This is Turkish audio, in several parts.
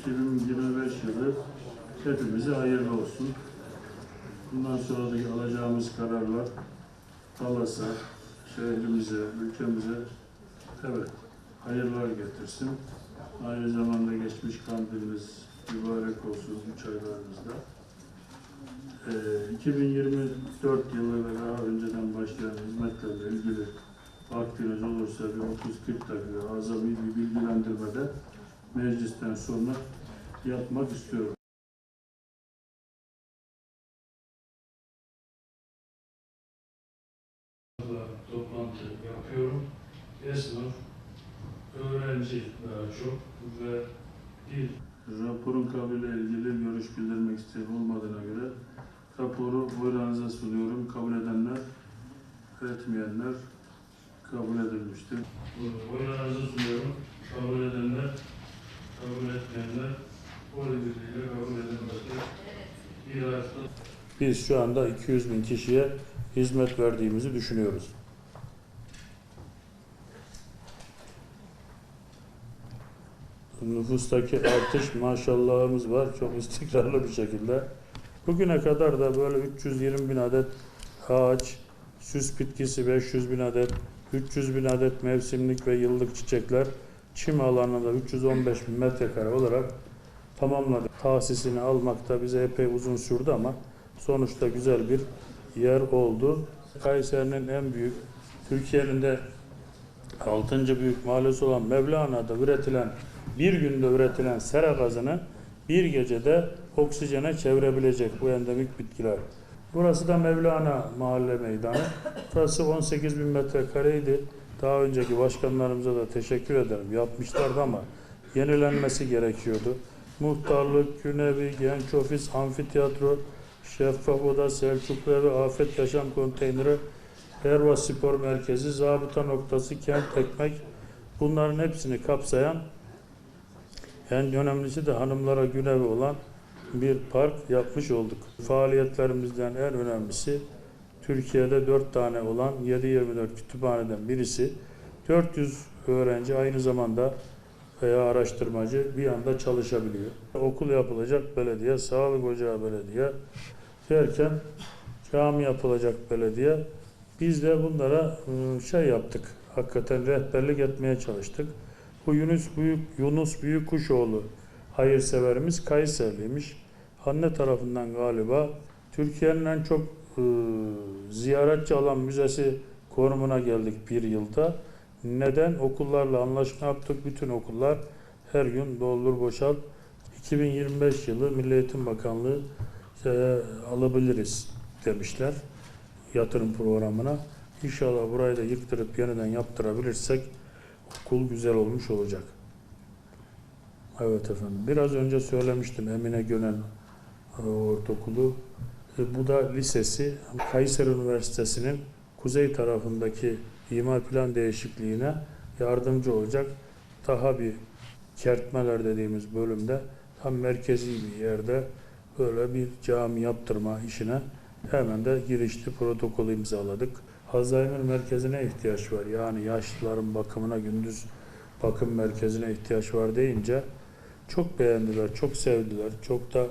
2025 yılı hepimize hayırlı olsun. Bundan sonraki alacağımız kararlar Talas'a, şehrimize, ülkemize evet hayırlar getirsin. Aynı zamanda geçmiş kandilimiz mübarek olsun üç aylarımızda. Ee, 2024 yılı ve daha önceden başlayan hizmetlerle ilgili vaktiniz olursa bir 30-40 dakika azami bir bilgilendirmede meclisten sonra yapmak istiyorum. toplantı yapıyorum. Esnaf, öğrenci daha çok ve bir raporun kabulü ilgili görüş bildirmek isteyen olmadığına göre raporu oylarınıza sunuyorum. Kabul edenler, etmeyenler kabul edilmiştir. Oylarınıza sunuyorum. Kabul edenler, kabul etmeyenler oy birliğiyle kabul edilmekte. Bir hafta biz şu anda 200 bin kişiye hizmet verdiğimizi düşünüyoruz. Nüfustaki artış maşallahımız var çok istikrarlı bir şekilde. Bugüne kadar da böyle 320 bin adet ağaç, süs bitkisi 500 bin adet, 300 bin adet mevsimlik ve yıllık çiçekler çim alanında 315 bin metrekare olarak tamamladık. Tahsisini almakta bize epey uzun sürdü ama sonuçta güzel bir yer oldu. Kayseri'nin en büyük, Türkiye'nin de 6. büyük mahallesi olan Mevlana'da üretilen, bir günde üretilen sera gazını bir gecede oksijene çevirebilecek bu endemik bitkiler. Burası da Mevlana Mahalle Meydanı. Burası 18 bin metrekareydi. Daha önceki başkanlarımıza da teşekkür ederim. Yapmışlardı ama yenilenmesi gerekiyordu. Muhtarlık, Günevi, Genç Ofis, Amfiteyatro, Şeffaf Oda, Selçuklu Evi, Afet Yaşam Konteyneri, Erva Spor Merkezi, Zabıta Noktası, Kent Ekmek bunların hepsini kapsayan en önemlisi de hanımlara günevi olan bir park yapmış olduk. Faaliyetlerimizden en önemlisi Türkiye'de 4 tane olan 7-24 kütüphaneden birisi 400 öğrenci aynı zamanda veya araştırmacı bir anda çalışabiliyor. Okul yapılacak belediye, sağlık ocağı belediye derken cami yapılacak belediye. Biz de bunlara ıı, şey yaptık. Hakikaten rehberlik etmeye çalıştık. Bu Yunus Büyük Yunus Büyükkuşoğlu hayırseverimiz Kayserliymiş. Anne tarafından galiba Türkiye'nin en çok ıı, ziyaretçi alan müzesi konumuna geldik bir yılda. Neden? Okullarla anlaşma yaptık. Bütün okullar her gün doldur boşalt. 2025 yılı Milli Eğitim Bakanlığı e, alabiliriz demişler yatırım programına. İnşallah burayı da yıktırıp yeniden yaptırabilirsek okul güzel olmuş olacak. Evet efendim. Biraz önce söylemiştim Emine Gönen e, Ortaokulu. E, bu da lisesi. Kayseri Üniversitesi'nin kuzey tarafındaki imar plan değişikliğine yardımcı olacak. Daha bir kertmeler dediğimiz bölümde tam merkezi bir yerde böyle bir cami yaptırma işine hemen de girişti, protokolü imzaladık. Alzheimer merkezine ihtiyaç var. Yani yaşlıların bakımına gündüz bakım merkezine ihtiyaç var deyince çok beğendiler, çok sevdiler. Çok da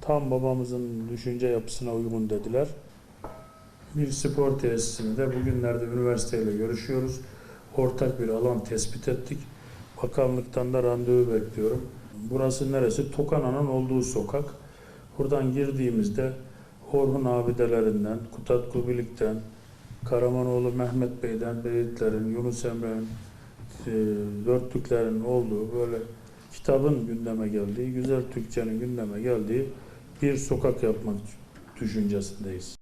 tam babamızın düşünce yapısına uygun dediler. Bir spor tesisinde bugünlerde üniversiteyle görüşüyoruz. Ortak bir alan tespit ettik. Bakanlıktan da randevu bekliyorum. Burası neresi? Tokana'nın olduğu sokak. Buradan girdiğimizde Orhun abidelerinden, Kutat Kubilik'ten, Karamanoğlu Mehmet Bey'den, Beyitlerin, Yunus Emre'nin, e, Dörtlüklerin olduğu böyle kitabın gündeme geldiği, güzel Türkçenin gündeme geldiği bir sokak yapmak düşüncesindeyiz.